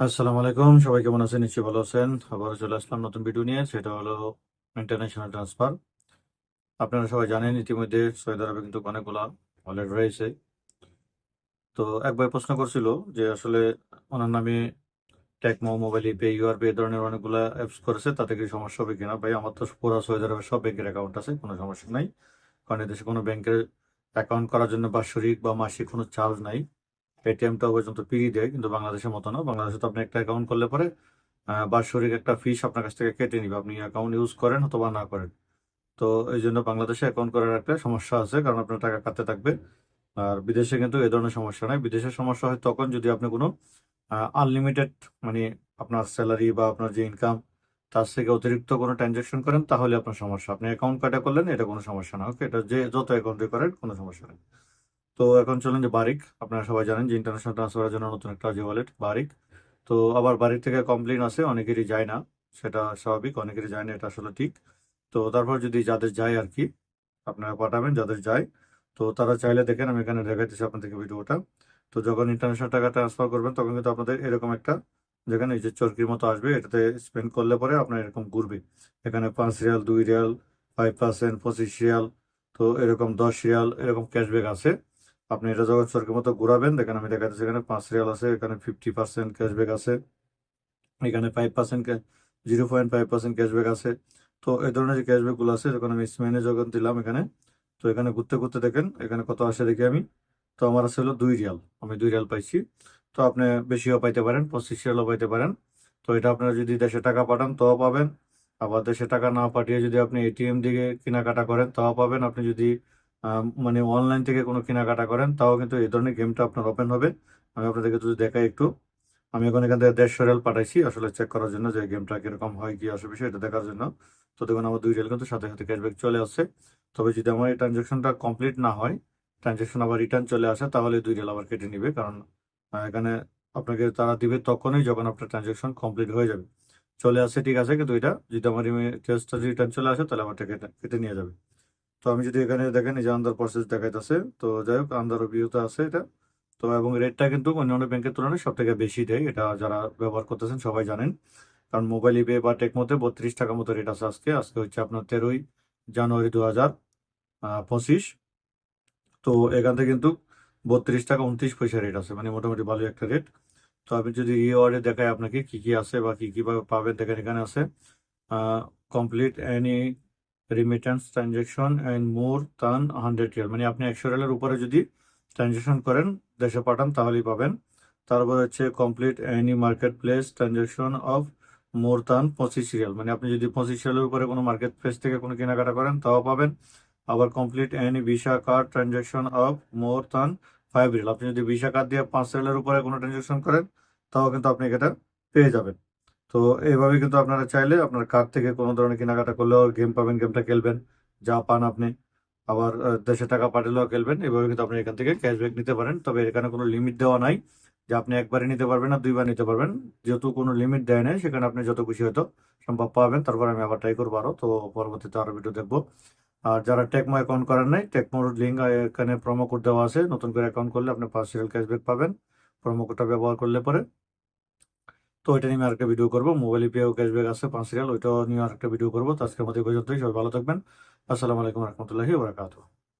আসসালামু আলাইকুম। সবাই কেমন আছেন? নিশ্চয়ই ভালো আছেন। আবার চলে আসলাম নতুন ভিডিও নিয়ে, সেটা হলো ইন্টারন্যাশনাল ট্রান্সফার আপনারা সবাই জানেন, ইতিমধ্যে সৌদি আরবে কিন্তু অনেকগুলা ওয়ালেট রয়েছে। তো একবার প্রশ্ন করছিল যে আসলে ওনার নামে টেকমো মোবাইল পে ইউআরপি এ ধরনের অনেকগুলা অ্যাপস করেছে, তাতে কি সমস্যা হবে কিনা? ভাই, আমার তো পুরো সৌদি আরবে সব ব্যাংকের অ্যাকাউন্ট আছে, কোনো সমস্যা নাই। কারণ এদেশে কোনো ব্যাংকের অ্যাকাউন্ট করার জন্য বাৎসরিক বা মাসিক কোনো চার্জ নাই। এটিএমটাও পর্যন্ত ফ্রি দেয় কিন্তু বাংলাদেশের মতো না। বাংলাদেশে তো আপনি একটা অ্যাকাউন্ট করলে পরে বাৎসরিক একটা ফিস আপনার কাছ থেকে কেটে নিবে। আপনি অ্যাকাউন্ট ইউজ করেন অথবা না করেন। তো এই জন্য বাংলাদেশে অ্যাকাউন্ট করার একটা সমস্যা আছে, কারণ আপনার টাকা কাটতে থাকবে। আর বিদেশে কিন্তু এ ধরনের সমস্যা নাই। বিদেশের সমস্যা হয় তখন যদি আপনি কোনো আনলিমিটেড মানে আপনার স্যালারি বা আপনার যে ইনকাম তার থেকে অতিরিক্ত কোনো ট্রানজ্যাকশন করেন, তাহলে আপনার সমস্যা। আপনি অ্যাকাউন্ট কাটা করলেন, এটা কোনো সমস্যা না। ওকে এটা যে, যত অ্যাকাউন্টে করেন, কোনো সমস্যা নেই। তো এখন চলেন যে বারিক। আপনারা সবাই জানেন যে ইন্টারন্যাশনাল ট্রান্সফারের জন্য নতুন একটা যে ওয়ালেট বারিক। তো আবার বারিক থেকে কমপ্লেন আসে অনেকেরই যায় না, সেটা স্বাভাবিক, অনেকেরই যায় না, এটা আসলে ঠিক। তো তারপর যদি যাদের যায় আর কি আপনারা পাঠাবেন যাদের যায়। তো তারা চাইলে দেখেন, আমি এখানে দেখাইতেছি আপনাদেরকে ভিডিওটা। তো যখন ইন্টারন্যাশনাল টাকা ট্রান্সফার করবেন, তখন কিন্তু আপনাদের এরকম একটা যেখানে এই যে চরকির মতো আসবে, এটাতে স্পেন্ড করলে পরে আপনার এরকম ঘুরবে। এখানে পাঁচ রিয়াল, দুই রিয়াল ফাইভ পার্সেন্ট পঁচিশ রিয়াল, তো এরকম দশ রিয়াল, এরকম ক্যাশব্যাক আছে। আপনি এটা যখন চরকের মতো ঘুরাবেন, দেখেন আমি দেখাচ্ছি এখানে পাঁচ রিয়াল আছে, এখানে ফিফটি পার্সেন্ট ক্যাশব্যাক আছে, এখানে five percent zero point five percent cashback আছে। তো এই ধরনের যে ক্যাশব্যাকগুলো আছে, যখন আমি স্মেনে যখন দিলাম এখানে, তো এখানে ঘুরতে ঘুরতে দেখেন, এখানে কত আসে দেখি আমি। তো আমার আছে হলো দুই রিয়াল, আমি দুই রিয়াল পাইছি। তো আপনি বেশিও পাইতে পারেন, পঁচিশ রিয়ালও পাইতে পারেন। তো এটা আপনারা যদি দেশে টাকা পাঠান, তাও পাবেন। আবার দেশে টাকা না পাঠিয়ে যদি আপনি এটিএম দিকে কেনাকাটা করেন, তাও পাবেন। আপনি যদি মানে অনলাইন থেকে কোনো কেনাকাটা করেন, তাও কিন্তু এই ধরনের গেমটা আপনার ওপেন হবে। আমি আপনাদেরকে যদি দেখাই একটু, আমি এখন এখান থেকে দেড়শো রিয়াল পাঠাইছি, আসলে চেক করার জন্য যে গেমটা কীরকম হয়, কি আসে বিষয়, এটা দেখার জন্য। তো দেখুন, আমার দুই রিয়াল কিন্তু সাথে সাথে ক্যাশব্যাক চলে আসছে। তবে যদি আমার এই ট্রানজ্যাকশনটা কমপ্লিট না হয় ট্রানজ্যাকশন আবার রিটার্ন চলে আসে, তাহলে দুই রিয়াল আবার কেটে নিবে। কারণ এখানে আপনাকে তারা দিবে তখনই যখন আপনার ট্রানজ্যাকশন কমপ্লিট হয়ে যাবে। চলে আসে ঠিক আছে, কিন্তু এটা যদি আমার টেস্টটা রিটার্ন চলে আসে, তাহলে আমার কেটে নিয়ে যাবে। তো আমি যদি এখানে দেখেন, এই যে আন্দার প্রসেস দেখাইতেছে, তো যাই হোক আন্দার ভিউতে আছে এটা। তো এবং রেটটা কিন্তু অন্যান্য ব্যাংকের তুলনায় সব থেকে বেশি দেয়, এটা যারা ব্যবহার করতেছেন সবাই জানেন। কারণ মোবাইল ইপে বা টেকমোতে বত্রিশ টাকা মতো রেট আছে আজকে। আজকে হচ্ছে আপনার তেরোই জানুয়ারি দু হাজার পঁচিশ। তো এখান থেকে কিন্তু বত্রিশ টাকা উনত্রিশ পয়সা রেট আছে মানে মোটামুটি ভালো একটা রেট তো আমি যদি ই ওয়ার্ডে দেখাই আপনাকে, কি কি আছে বা কি কীভাবে পাবেন, দেখেন এখানে আছে complete any remittance transaction and more than hundred riyal মানে আপনি একশো রিয়ালের উপরে যদি ট্রানজেকশন করেন, দেশে পাঠান, তাহলেই পাবেন। তারপর হচ্ছে complete any marketplace transaction of more than পঁচিশ রিয়াল। মানে আপনি যদি পঁচিশ রিয়ালের উপরে কোনো মার্কেট প্লেস থেকে কোনো কেনাকাটা করেন, তাও পাবেন। আবার complete any Visa card transaction of more than five riyal. আপনি যদি ভিসা কার্ড দিয়ে পাঁচ রিয়ালের উপরে কোনো ট্রানজেকশন করেন, তাও কিন্তু আপনি এটা পেয়ে যাবেন। তো এইভাবে কিন্তু আপনারা চাইলে আপনার কার্ড থেকে কোনো ধরনের কেনাকাটা করলেও গেম পাবেন গেমটা খেলবেন, যা পান আপনি। আবার দেশে টাকা পাঠালেও খেলবেন, এভাবে কিন্তু আপনি এখান থেকে ক্যাশব্যাক নিতে পারেন। তবে এখানে কোনো লিমিট দেওয়া নাই যে আপনি একবারে নিতে পারবেন না, দুইবার নিতে পারবেন। যেহেতু কোনো লিমিট দেয় নাই, সেখানে আপনি যত খুশি হয়তো সম্ভব পাবেন। তারপর আমি আবার ট্রাই করব আরও, তো পরবর্তীতে আরও ভিডিও দেখব। আর যারা টেকমো অ্যাকাউন্ট করেন নাই টেকমোর লিঙ্ক এখানে প্রোমো কোড দেওয়া আছে। নতুন করে অ্যাকাউন্ট করলে আপনি পাঁচ রিয়াল ক্যাশব্যাক পাবেন প্রোমো কোডটা ব্যবহার করলে পরে তো ওইটা নিয়ে আরেকটা ভিডিও করব। মোবাইল পেয়েও ক্যাশব্যাক আছে, পাঁচ রিয়াল, ওইটাও নিয়ে আরেকটা ভিডিও করব। তো আজকের মধ্যে পর্যন্তই, সবাই ভালো থাকবেন। আসসালামু আলাইকুম রহমতুল্লাহি বারাকাতুহ।